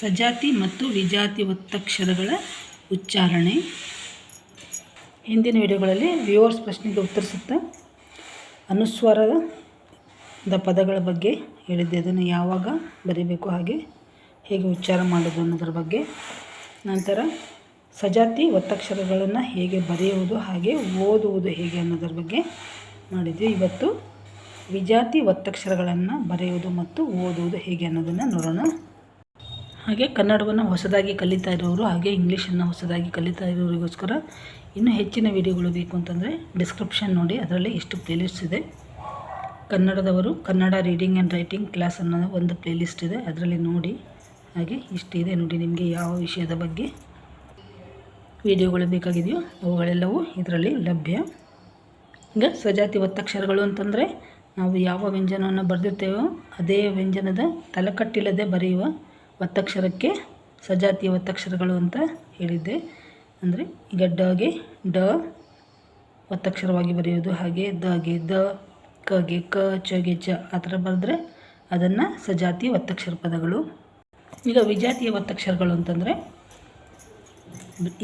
ಸಜಾತಿ ಮತ್ತು ವಿಜಾತಿ ಒತ್ತಕ್ಷರಗಳ ಉಚ್ಚಾರಣೆ. ಹಿಂದಿನ ವಿಡಿಯೋಗಳಲ್ಲಿ ವ್ಯೂವರ್ಸ್ ಪ್ರಶ್ನೆಗೆ ಉತ್ತರಿಸುತ್ತಾ ಅನುಸ್ವಾರದ ಪದಗಳ ಬಗ್ಗೆ ಹೇಳಿದ್ದೆ. ಅದನ್ನು ಯಾವಾಗ ಬರೀಬೇಕು, ಹಾಗೆ ಹೇಗೆ ಉಚ್ಚಾರ ಮಾಡೋದು ಅನ್ನೋದ್ರ ಬಗ್ಗೆ. ನಂತರ ಸಜಾತಿ ಒತ್ತಕ್ಷರಗಳನ್ನು ಹೇಗೆ ಬರೆಯುವುದು, ಹಾಗೆ ಓದುವುದು ಹೇಗೆ ಅನ್ನೋದ್ರ ಬಗ್ಗೆ ಮಾಡಿದ್ವಿ. ಇವತ್ತು ವಿಜಾತಿ ಒತ್ತಕ್ಷರಗಳನ್ನು ಬರೆಯುವುದು ಮತ್ತು ಓದುವುದು ಹೇಗೆ ಅನ್ನೋದನ್ನು ನೋಡೋಣ. ಹಾಗೆ ಕನ್ನಡವನ್ನು ಹೊಸದಾಗಿ ಕಲಿತಾ ಇರೋರು ಹಾಗೆ ಇಂಗ್ಲೀಷನ್ನು ಹೊಸದಾಗಿ ಕಲಿತಾ ಇರೋರಿಗೋಸ್ಕರ ಇನ್ನೂ ಹೆಚ್ಚಿನ ವಿಡಿಯೋಗಳು ಬೇಕು ಅಂತಂದರೆ ಡಿಸ್ಕ್ರಿಪ್ಷನ್ ನೋಡಿ, ಅದರಲ್ಲಿ ಎಷ್ಟು ಪ್ಲೇಲಿಸ್ಟ್ ಇದೆ. ಕನ್ನಡದವರು Kannada reading and writing class ಅನ್ನೋ ಒಂದು ಪ್ಲೇಲಿಸ್ಟ್ ಇದೆ, ಅದರಲ್ಲಿ ನೋಡಿ. ಹಾಗೆ ಇಷ್ಟಿದೆ ನೋಡಿ ನಿಮಗೆ ಯಾವ ವಿಷಯದ ಬಗ್ಗೆ. ವಿಡಿಯೋಗಳು ಬೇಕಾಗಿದೆಯೋ, ಅವುಗಳೆಲ್ಲವೂ ಇದರಲ್ಲಿ ಲಭ್ಯ. ಈಗ ಸ್ವಜಾತಿ ಒತ್ತಕ್ಷರಗಳು ಅಂತಂದರೆ ನಾವು ಯಾವ ವ್ಯಂಜನವನ್ನು ಬರೆದಿರ್ತೇವೋ, ಅದೇ ವ್ಯಂಜನದ ತಲೆಕಟ್ಟಿಲ್ಲದೆ ಬರೆಯುವ ಒತ್ತಕ್ಷರಕ್ಕೆ ಸಜಾತಿಯ ಒತ್ತಕ್ಷರಗಳು ಅಂತ ಹೇಳಿದ್ದೆ. ಅಂದರೆ ಈಗ ಡಗೆ ಡ ಒತ್ತಕ್ಷರವಾಗಿ ಬರೆಯೋದು ಹಾಗೆ, ದಗೆ ದ, ಕಗೆ ಕ, ಚಗೆ ಚ ಆ ಥರ ಬರೆದ್ರೆ ಅದನ್ನು ಸಜಾತಿ ಒತ್ತಕ್ಷರ ಪದಗಳು. ಈಗ ವಿಜಾತಿಯ ಒತ್ತಕ್ಷರಗಳು ಅಂತಂದರೆ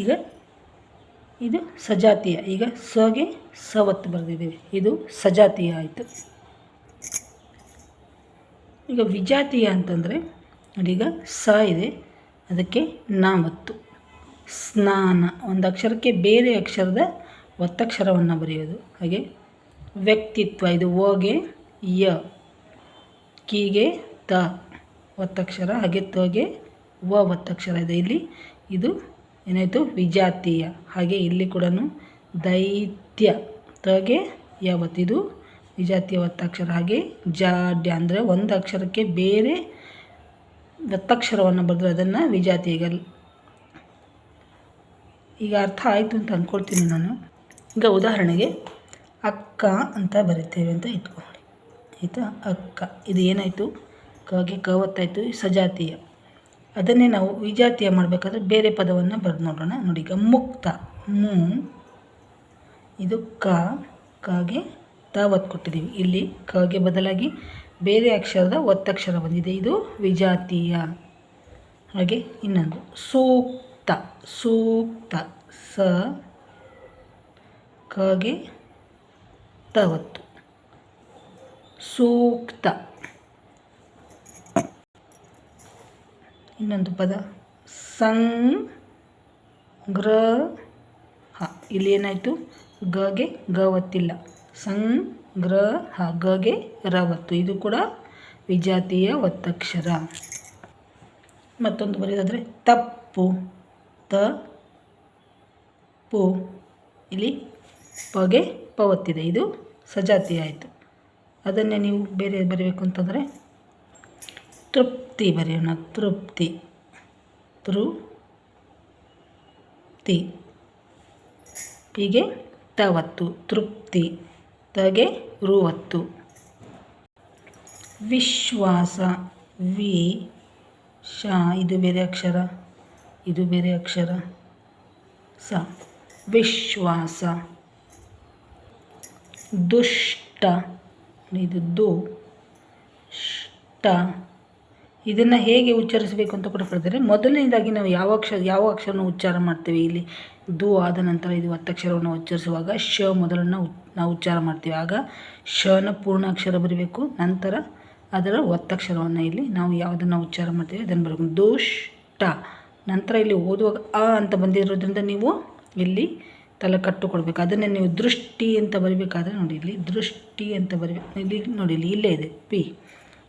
ಈಗ ಇದು ಸಜಾತಿಯ, ಈಗ ಸಗೆ ಒತ್ತು ಬರೆದಿದ್ದೀವಿ. ಇದು ಸಜಾತಿಯ ಆಯಿತು. ಈಗ ವಿಜಾತಿಯ ಅಂತಂದರೆ ಈಗ ಸ ಇದೆ. ಅದಕ್ಕೆ ನಾವತ್ತು ಸ್ನಾನ. ಒಂದು ಅಕ್ಷರಕ್ಕೆ ಬೇರೆ ಅಕ್ಷರದ ಒತ್ತಕ್ಷರವನ್ನು ಬರೆಯೋದು. ಹಾಗೆ ವ್ಯಕ್ತಿತ್ವ. ಇದು ಓಗೆ, ಯ. ಕೀಗೆ, ತ. ಒತ್ತಕ್ಷರ. ಹಾಗೆ ತಗೆ, ವ ಒತ್ತಕ್ಷರ ಇದೆ. ಇಲ್ಲಿ ಇದು ಏನಾಯಿತು? ವಿಜಾತೀಯ. ಹಾಗೆ ಇಲ್ಲಿ ಕೂಡ ದೈತ್ಯ. ತಗೆ ಯಾವತ್ತಿದು ವಿಜಾತಿಯ ಒತ್ತಕ್ಷರ. ಹಾಗೆ ಜಾಡ್ಯ. ಅಂದರೆ ಒಂದು ಅಕ್ಷರಕ್ಕೆ ಬೇರೆ ಒತ್ತಕ್ಷರವನ್ನು ಬರೆದ್ರೆ ಅದನ್ನು ವಿಜಾತಿ ಈಗ ಈಗ ಅರ್ಥ ಆಯಿತು ಅಂತ ಅಂದ್ಕೊಳ್ತೀನಿ ನಾನು. ಈಗ ಉದಾಹರಣೆಗೆ ಅಕ್ಕ ಅಂತ ಬರಿತೇವೆ ಅಂತ ಇಟ್ಕೊಳ್ಳಿ. ಆಯಿತಾ? ಅಕ್ಕ. ಇದು ಏನಾಯಿತು? ಕಗೆ ಕ ಒತ್ತಾಯಿತು ಸಜಾತೀಯ. ಅದನ್ನೇ ನಾವು ವಿಜಾತೀಯ ಮಾಡಬೇಕಾದ್ರೆ ಬೇರೆ ಪದವನ್ನು ಬರೆದು ನೋಡೋಣ. ನೋಡಿ, ಈಗ ಮುಕ್ತ. ಮು. ಇದು ಕ. ಕಾಗೆ ತ ಒತ್ತು ಕೊಟ್ಟಿದ್ದೀವಿ. ಇಲ್ಲಿ ಕಗೆ ಬದಲಾಗಿ ಬೇರೆ ಅಕ್ಷರದ ಒತ್ತಕ್ಷರ ಬಂದಿದೆ. ಇದು ವಿಜಾತೀಯ. ಹಾಗೆ ಇನ್ನೊಂದು. ಸೂಕ್ತ ಸೂಕ್ತ, ಸ, ಕಗೆ ತವತ್ತು. ಸೂಕ್ತ. ಇನ್ನೊಂದು ಪದ. ಸಂಗ್ರಹ. ಇಲ್ಲಿ ಏನಾಯಿತು? ಗಗೆ ಗ ಒತ್ತಿಲ್ಲ. ಸಂಗ್ರಹ ರ ರವತ್ತು. ಇದು ಕೂಡ ವಿಜಾತಿಯ ಒತ್ತಕ್ಷರ ಮತ್ತೊಂದು ಬರೆಯೋದಾದರೆ ತಪ್ಪು. ತ ಪು ಇಲ್ಲಿ ಪಗೆ ಪವತ್ತಿದೆ. ಇದು ಸಜಾತಿ ಆಯಿತು. ಅದನ್ನೇ ನೀವು ಬೇರೆ ಬರೀಬೇಕು ಅಂತಂದರೆ ತೃಪ್ತಿ ಬರೆಯೋಣ. ತೃಪ್ತಿ. ತೃ ತಿ ಹೀಗೆ ತವತ್ತು. ತೃಪ್ತಿ. ತಗೆ ರುವತ್ತು. ವಿಶ್ವಾಸ, ವಿ, ಶ, ಇದು ಬೇರೆ ಅಕ್ಷರ, ಇದು ಬೇರೆ ಅಕ್ಷರ, ಸ. ವಿಶ್ವಾಸ, ದುಷ್ಟ, ಇದು ದು, ಷ್ಟ. ಇದನ್ನು ಹೇಗೆ ಉಚ್ಚರಿಸಬೇಕು ಅಂತ ಕೂಡ ಕೇಳ್ತಾರೆ ಮೊದಲನೇದಾಗಿ ನಾವು ಯಾವ ಅಕ್ಷರ ಯಾವ ಅಕ್ಷರನ ಉಚ್ಚಾರ ಮಾಡ್ತೇವೆ? ಇಲ್ಲಿ ದು ಆದ ನಂತರ ಇದು ಒತ್ತಕ್ಷರವನ್ನು ಉಚ್ಚರಿಸುವಾಗ ಶ ಮೊದಲನ್ನು ನಾವು ಉಚ್ಚಾರ ಮಾಡ್ತೀವಿ. ಆಗ ಶನ ಪೂರ್ಣ ಅಕ್ಷರ ಬರಬೇಕು. ನಂತರ ಅದರ ಒತ್ತಕ್ಷರವನ್ನು ಇಲ್ಲಿ ನಾವು ಯಾವುದನ್ನು ಉಚ್ಚಾರ ಮಾಡ್ತೀವಿ ಅದನ್ನು ಬರಬೇಕು. ದುಷ್ಟ ನಂತರ ಇಲ್ಲಿ ಓದುವಾಗ ಅ ಅಂತ ಬಂದಿರೋದ್ರಿಂದ ನೀವು ಇಲ್ಲಿ ತಲೆ ಕಟ್ಟು ಕೊಡಬೇಕು. ಅದನ್ನೇ ನೀವು ದೃಷ್ಟಿ ಅಂತ ಬರಿಬೇಕಾದ್ರೆ ನೋಡಿ ಇಲ್ಲಿ ದೃಷ್ಟಿ ಅಂತ ಬರಿಬೇಕು. ಇಲ್ಲಿ ನೋಡಿ ಇಲ್ಲಿ ಇಲ್ಲೇ ಇದೆ. ಪಿ.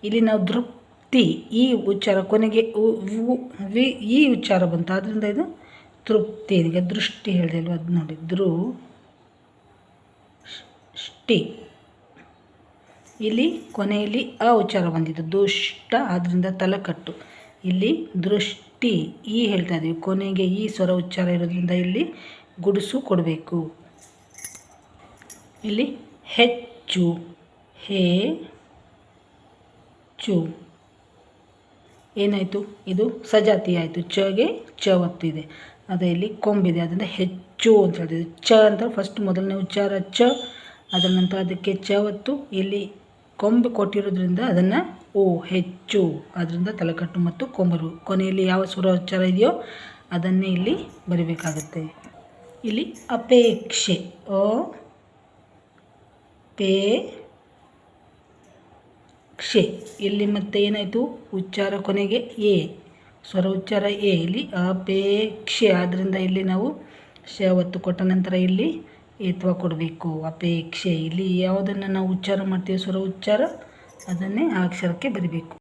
ಇಲ್ಲಿ ನಾವು ತೃಪ್ತಿ ಈ ಉಚ್ಚಾರ ಕೊನೆಗೆ ವಿ, ಈ ಉಚ್ಚಾರ ಬಂತು. ಆದ್ದರಿಂದ ಇದು ತೃಪ್ತಿ ಈಗ ದೃಷ್ಟಿ ಹೇಳಿದೆ ಅಲ್ವ ಅದು ನೋಡಿ. ದೃ ಷ್ಟಿ. ಇಲ್ಲಿ ಕೊನೆಯಲ್ಲಿ ಅ ಉಚ್ಚಾರ ಬಂದಿದ್ದು. ದುಷ್ಟ ಆದ್ದರಿಂದ ತಲಕಟ್ಟು. ಇಲ್ಲಿ ದೃಷ್ಟಿ, ಈ ಹೇಳ್ತಾ ಇದ್ದೀವಿ. ಕೊನೆಗೆ ಈ ಸ್ವರ ಉಚ್ಚಾರ ಇರೋದ್ರಿಂದ ಇಲ್ಲಿ ಗುಡಿಸು ಕೊಡಬೇಕು. ಇಲ್ಲಿ ಹೆಚ್ಚು, ಹೇ ಚು. ಏನಾಯಿತು? ಇದು ಸಜಾತಿ ಆಯಿತು. ಚಗೆ ಚ ಒತ್ತಿದೆ ಅದೇ ಇಲ್ಲಿ ಕೊಂಬಿದೆ. ಅದರಿಂದ ಹೆಚ್ಚು ಅಂತ ಹೇಳ್ತಿದ್ದೆ ಚ ಅಂತ ಫಸ್ಟ್ ಮೊದಲನೇ ಉಚ್ಚಾರ ಚ ಅದರ ನಂತರ ಅದಕ್ಕೆ ಚ ಒತ್ತು. ಇಲ್ಲಿ ಕೊಂಬು ಕೊಟ್ಟಿರೋದ್ರಿಂದ ಅದನ್ನು ಓ, ಹೆಚ್ಚು. ಅದರಿಂದ ತಲೆಕಟ್ಟು ಮತ್ತು ಕೊಂಬರು. ಕೊನೆಯಲ್ಲಿ ಯಾವ ಸ್ವರೋಚ್ಚಾರ ಇದೆಯೋ ಅದನ್ನೇ ಇಲ್ಲಿ ಬರಿಬೇಕಾಗುತ್ತೆ. ಇಲ್ಲಿ ಅಪೇಕ್ಷೆ. ಓ ಪೇ ಕ್ಷೆ. ಇಲ್ಲಿ ಮತ್ತೆ ಏನಾಯಿತು? ಉಚ್ಚಾರ ಕೊನೆಗೆ ಎ. ಸ್ವರ ಉಚ್ಚಾರ ಎ. ಇಲ್ಲಿ ಅಪೇಕ್ಷೆ. ಆದ್ದರಿಂದ ಇಲ್ಲಿ ನಾವು ಶ ಒತ್ತು ಕೊಟ್ಟ ನಂತರ ಇಲ್ಲಿ ಏತ್ವ ಕೊಡಬೇಕು. ಅಪೇಕ್ಷೆ. ಇಲ್ಲಿ ಯಾವುದನ್ನು ನಾವು ಉಚ್ಚಾರ ಮಾಡ್ತೀವಿ ಸ್ವರ ಉಚ್ಚಾರ, ಅದನ್ನೇ ಆ ಅಕ್ಷರಕ್ಕೆ ಬರಿಬೇಕು.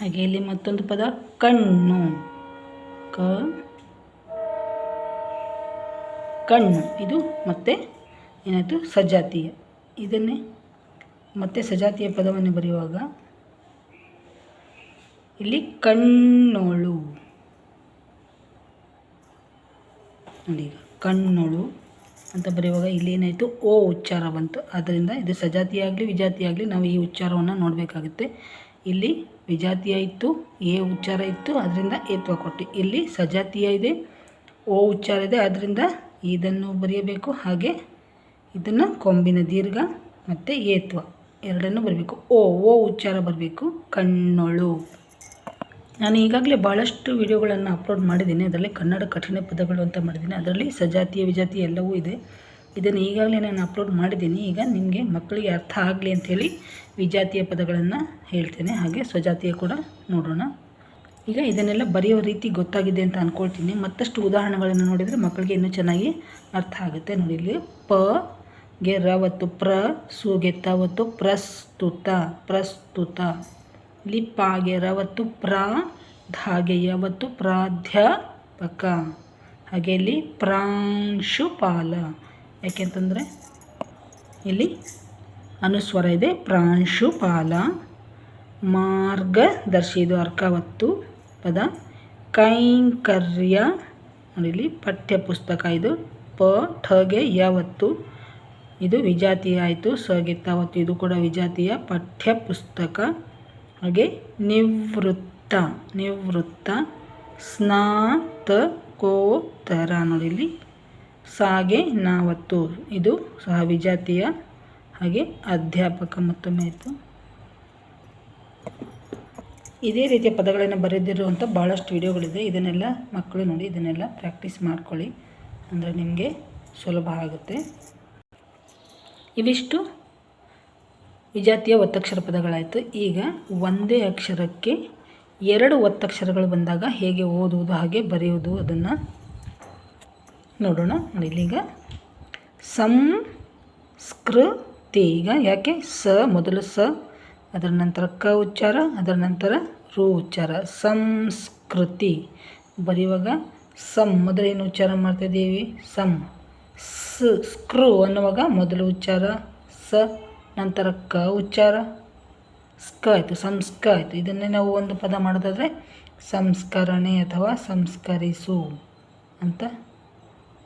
ಹಾಗೆ ಇಲ್ಲಿ ಮತ್ತೊಂದು ಪದ, ಕಣ್ಣು. ಕ, ಕಣ್ಣು. ಇದು ಮತ್ತೆ ಏನಾಯಿತು? ಸಜಾತಿಯ. ಇದನ್ನೇ ಮತ್ತೆ ಸಜಾತಿಯ ಪದವನ್ನು ಬರೆಯುವಾಗ ಇಲ್ಲಿ ಕಣ್ಣೋಳು. ನೋಡಿ ಕಣ್ಣೋಳು ಅಂತ ಬರೆಯುವಾಗ ಇಲ್ಲಿ ಏನಾಯಿತು? ಓ ಉಚ್ಚಾರ ಬಂತು ಆದ್ದರಿಂದ ಇದು ಸಜಾತಿಯಾಗಲಿ, ವಿಜಾತಿಯಾಗಲಿ ನಾವು ಈ ಉಚ್ಚಾರವನ್ನು ನೋಡಬೇಕಾಗುತ್ತೆ. ಇಲ್ಲಿ ವಿಜಾತಿಯ ಇತ್ತು, ಎ ಉಚ್ಚಾರ ಇತ್ತು ಅದರಿಂದ ಏತ್ವ ಕೊಟ್ಟು. ಇಲ್ಲಿ ಸಜಾತಿಯ ಇದೆ, ಓ ಉಚ್ಚಾರ ಇದೆ ಆದ್ದರಿಂದ ಇದನ್ನು ಬರೆಯಬೇಕು. ಹಾಗೆ ಇದನ್ನು ಕೊಂಬಿನ ದೀರ್ಘ ಮತ್ತು ಏತ್ವ ಎರಡನ್ನು ಬರಬೇಕು. ಓ ಓ ಉಚ್ಚಾರ ಬರಬೇಕು. ಕಣ್ಣೊಳು. ನಾನು ಈಗಾಗಲೇ ಭಾಳಷ್ಟು ವಿಡಿಯೋಗಳನ್ನು ಅಪ್ಲೋಡ್ ಮಾಡಿದ್ದೀನಿ. ಅದರಲ್ಲಿ ಕನ್ನಡ ಕಠಿಣ ಪದಗಳು ಅಂತ ಮಾಡಿದ್ದೀನಿ. ಅದರಲ್ಲಿ ಸಜಾತಿಯ ವಿಜಾತಿ ಎಲ್ಲವೂ ಇದೆ. ಇದನ್ನು ಈಗಾಗಲೇ ನಾನು ಅಪ್ಲೋಡ್ ಮಾಡಿದ್ದೀನಿ. ಈಗ ನಿಮಗೆ ಮಕ್ಕಳಿಗೆ ಅರ್ಥ ಆಗಲಿ ಅಂಥೇಳಿ ವಿಜಾತಿಯ ಪದಗಳನ್ನು ಹೇಳ್ತೇನೆ. ಹಾಗೆ ಸ್ವಜಾತಿಯ ಕೂಡ ನೋಡೋಣ. ಈಗ ಇದನ್ನೆಲ್ಲ ಬರೆಯೋ ರೀತಿ ಗೊತ್ತಾಗಿದೆ ಅಂತ ಅಂದ್ಕೊಳ್ತೀನಿ ಮತ್ತಷ್ಟು ಉದಾಹರಣೆಗಳನ್ನು ನೋಡಿದರೆ ಮಕ್ಕಳಿಗೆ ಇನ್ನೂ ಚೆನ್ನಾಗಿ ಅರ್ಥ ಆಗುತ್ತೆ. ನೋಡಿ ಇಲ್ಲಿ ಪ ಗೆ ಒತ್ತು ಪ್ರ ಸುಗೆ ಒತ್ತು ಪ್ರಸ್ತುತ ಪ್ರಸ್ತುತ. ಇಲ್ಲಿ ಪಾಗೆ ರವತ್ತು ಪ್ರ ಧಾಗೆ ಯಾವತ್ತು ಪ್ರಾಧ್ಯಾಪಕ. ಹಾಗೆ ಇಲ್ಲಿ ಪ್ರಾಂಶುಪಾಲ ಯಾಕೆಂತಂದರೆ ಇಲ್ಲಿ ಅನುಸ್ವರ ಇದೆ, ಪ್ರಾಂಶುಪಾಲ. ಮಾರ್ಗದರ್ಶಿ ಇದು ಅರ್ಕಾವತ್ತು ಪದ. ಕೈಂಕರ್ಯ ಇಲ್ಲಿ ಪಠ್ಯಪುಸ್ತಕ ಇದು ಪ ಠಗೆ ಯಾವತ್ತು. ಇದು ವಿಜಾತಿಯ ಆಯಿತು. ಅವತ್ತು ಇದು ಕೂಡ ವಿಜಾತಿಯ ಪಠ್ಯಪುಸ್ತಕ. ಹಾಗೆ ನಿವೃತ್ತ ನಿವೃತ್ತ ಸ್ನಾತಕೋತ್ತರ ನೋಡಿ ಇಲ್ಲಿ. ಸಾಗೆ ನಾವತ್ತು ಇದು ಸಹ ವಿಜಾತಿಯ ಹಾಗೆ ಅಧ್ಯಾಪಕ ಮತ್ತೊಮ್ಮೆ ಆಯಿತು. ಇದೇ ರೀತಿಯ ಪದಗಳನ್ನು ಬರೆದಿರುವಂಥ ಭಾಳಷ್ಟು ವಿಡಿಯೋಗಳಿದೆ. ಇದನ್ನೆಲ್ಲ ಮಕ್ಕಳು ನೋಡಿ, ಇದನ್ನೆಲ್ಲ ಪ್ರಾಕ್ಟೀಸ್ ಮಾಡ್ಕೊಳ್ಳಿ. ಅಂದರೆ ನಿಮಗೆ ಸುಲಭ ಆಗುತ್ತೆ. ಇವಿಷ್ಟು ವಿಜಾತಿಯ ಒತ್ತಕ್ಷರ ಪದಗಳಾಯಿತು. ಈಗ ಒಂದೇ ಅಕ್ಷರಕ್ಕೆ ಎರಡು ಒತ್ತಕ್ಷರಗಳು ಬಂದಾಗ ಹೇಗೆ ಓದುವುದು, ಹಾಗೆ ಬರೆಯುವುದು ಅದನ್ನು ನೋಡೋಣ. ಇಲ್ಲಿಗ ಸಂಸ್ಕೃತಿ ಈಗ ಯಾಕೆ? ಸ ಮೊದಲು ಸ, ಅದರ ನಂತರ ಕ ಉಚ್ಚಾರ, ಅದರ ನಂತರ ರು ಉಚ್ಚಾರ. ಸಂಸ್ಕೃತಿ ಬರೆಯುವಾಗ ಸಂ. ಮೊದಲು ಏನು ಉಚ್ಚಾರ ಮಾಡ್ತಾಯಿದ್ದೀವಿ ಸಮ್ ಸ್, ಸ್ಕ್ರೂ ಅನ್ನುವಾಗ ಮೊದಲು ಉಚ್ಚಾರ ಸ, ನಂತರ ಕ ಉಚ್ಚಾರ. ಸ್ಕ ಆಯಿತು, ಸಂಸ್ಕ ಆಯಿತು. ಇದನ್ನೇ ನಾವು ಒಂದು ಪದ ಮಾಡೋದಾದರೆ ಸಂಸ್ಕರಣೆ ಅಥವಾ ಸಂಸ್ಕರಿಸು ಅಂತ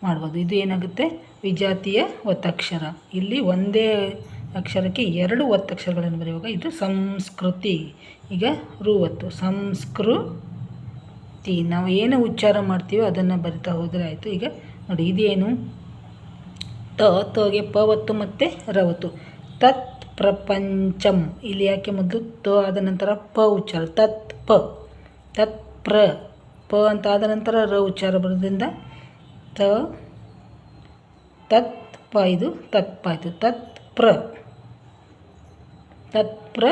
ಮಾಡ್ಬೋದು. ಇದು ಏನಾಗುತ್ತೆ? ವಿಜಾತಿಯ ಒತ್ತಕ್ಷರ. ಇಲ್ಲಿ ಒಂದೇ ಅಕ್ಷರಕ್ಕೆ ಎರಡು ಒತ್ತಕ್ಷರಗಳನ್ನು ಬರೆಯುವಾಗ ಇದು ಸಂಸ್ಕೃತಿ. ಈಗ ರೂವತ್ತು. ಸಂಸ್ಕೃತಿ. ನಾವು ಏನು ಉಚ್ಚಾರ ಮಾಡ್ತೀವೋ ಅದನ್ನು ಬರಿತಾ ಹೋದರೆ ಆಯಿತು. ಈಗ ನೋಡಿ, ಇದೇನು? ತ ತಗೆ ಪ, ಒತ್ತು ಮತ್ತು ರವತ್ತು ತತ್ ಪ್ರಪಂಚಂ. ಇಲ್ಲಿ ಯಾಕೆ ಮೊದಲು ತ ಆದ ನಂತರ ಪ ಉಚ್ಚಾರ. ತತ್ ಪ. ತತ್ ಪ್ರ. ಪ ಅಂತ ಆದ ನಂತರ ರ ಉಚ್ಚಾರ ಬರೋದ್ರಿಂದ ತ, ತತ್ ಪ ಇದು ತತ್ಪ ಆಯಿತು ತತ್ ಪ್ರ. ತತ್ ಪ್ರ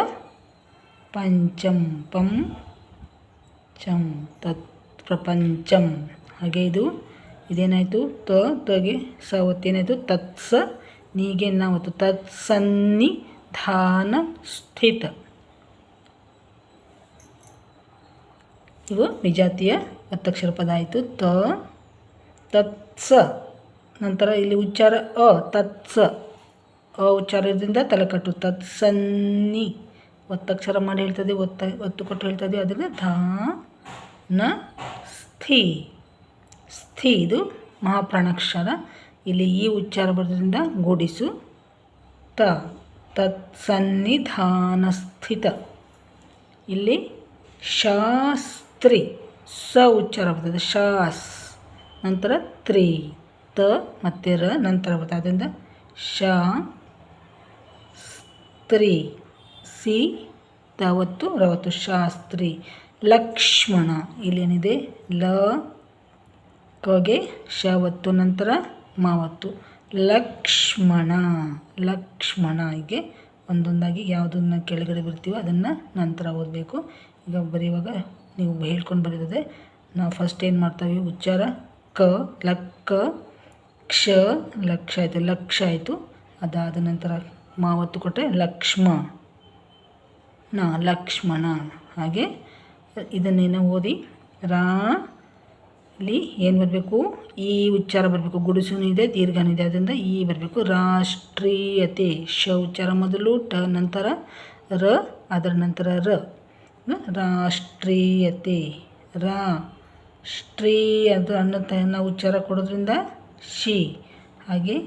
ಪಂಚಂ ಪಂ ಚಂ ತತ್ ಪ್ರಪಂಚಂ. ಹಾಗೆ ಇದು ಇದೇನಾಯಿತು? ತ, ತಗೆ, ಸ ಒತ್ತೇನಾಯಿತು ತತ್ಸ, ನೀಗೆ ನಾವತ್ತು ತತ್ಸನ್ನಿಧಾನ ಸ್ಥಿತ. ಇವು ನಿಜಾತಿಯ ಒತ್ತಕ್ಷರ ಪದ ಆಯಿತು. ತ, ತತ್ಸ. ನಂತರ ಇಲ್ಲಿ ಉಚ್ಚಾರ ಅ, ತತ್ಸ. ಅ ಉಚ್ಚಾರದಿಂದ ತಲೆಕಟ್ಟು. ತತ್ಸನ್ನಿ. ಒತ್ತಕ್ಷರ ಮಾಡಿ ಹೇಳ್ತದೆ, ಒತ್ತ, ಒತ್ತು ಕೊಟ್ಟು ಹೇಳ್ತದೆ. ಅದರಿಂದ ಧಾ, ನ, ಸ್ಥಿ. ಸ್ಥಿ ಇದು ಮಹಾಪ್ರಾಣಾಕ್ಷರ. ಇಲ್ಲಿ ಈ ಉಚ್ಚಾರ ಬರೋದ್ರಿಂದ ಗೂಡಿಸು. ತ ತತ್ಸನ್ನಿಧಾನ ಸ್ಥಿತ ಇಲ್ಲಿ ಶಾಸ್ತ್ರಿ, ಸ ಉಚ್ಚಾರ ಬರ್ತದೆ. ಶಾಸ್, ನಂತರ ತ್ರಿ. ತ, ಮತ್ತು ರ, ನಂತರ ಬರ್ತದೆ. ಅದರಿಂದ ಶಾ, ಸ್ತ್ರೀ. ಸಿ ತವತ್ತು ರವತ್ತು ಶಾಸ್ತ್ರಿ. ಲಕ್ಷ್ಮಣ ಇಲ್ಲೇನಿದೆ ಲ ಕಗೆ ಶವತ್ತು ನಂತರ ಮಾವತ್ತು. ಲಕ್ಷ್ಮಣ ಲಕ್ಷ್ಮಣ ಹೀಗೆ ಒಂದೊಂದಾಗಿ ಯಾವುದನ್ನು ಕೆಳಗಡೆ ಬರ್ತೀವೋ ಅದನ್ನು ನಂತರ ಓದಬೇಕು. ಈಗ ಬರೆಯುವಾಗ ನೀವು ಹೇಳ್ಕೊಂಡು ಬರೀತದೆ ನಾವು ಫಸ್ಟ್ ಏನು ಮಾಡ್ತೀವಿ? ಉಚ್ಚಾರ ಕ ಲಕ್ಕ ಕ್ಷ, ಲಕ್ಷ ಆಯಿತು ಲಕ್ಷ ಆಯಿತು. ಅದಾದ ನಂತರ ಮಾವತ್ತು ಕೊಟ್ಟರೆ ಲಕ್ಷ್ಮ. ನ, ಲಕ್ಷ್ಮಣ. ಹಾಗೆ ಇದನ್ನೇನೋ ಓದಿ ರಾ ಇಲ್ಲಿ ಏನು ಬರಬೇಕು? ಈ ಉಚ್ಚಾರ ಬರಬೇಕು. ಗುಡಿಸುನು ಇದೆ, ದೀರ್ಘನೂ ಅದರಿಂದ ಈ ಬರಬೇಕು. ರಾಷ್ಟ್ರೀಯತೆ. ಶ ಉಚ್ಚಾರ ಮೊದಲು, ಟ ನಂತರ ರ, ಅದರ ನಂತರ ರ. ರಾಷ್ಟ್ರೀಯತೆ. ರ. ಶ್ರೀ ಅದು ಅನ್ನೋ ಉಚ್ಚಾರ ಕೊಡೋದ್ರಿಂದ ಶಿ. ಹಾಗೆ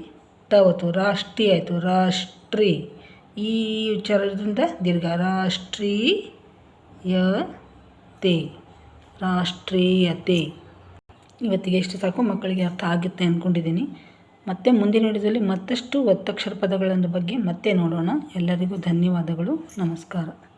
ತವತು ರಾಷ್ಟ್ರೀಯ ಆಯಿತು. ರಾಷ್ಟ್ರೀ. ಈ ಉಚ್ಚಾರದಿಂದ ದೀರ್ಘ. ರಾಷ್ಟ್ರೀಯತೆ. ರಾಷ್ಟ್ರೀಯತೆ. ಇವತ್ತಿಗೆ ಎಷ್ಟು ಸಾಕು, ಮಕ್ಕಳಿಗೆ ಅರ್ಥ ಆಗುತ್ತೆ ಅಂದ್ಕೊಂಡಿದ್ದೀನಿ ಮತ್ತೆ ಮುಂದಿನ ವಿಡಿಯೋದಲ್ಲಿ ಮತ್ತಷ್ಟು ಒತ್ತಕ್ಷರ ಪದಗಳ ಬಗ್ಗೆ ಮತ್ತೆ ನೋಡೋಣ. ಎಲ್ಲರಿಗೂ ಧನ್ಯವಾದಗಳು, ನಮಸ್ಕಾರ.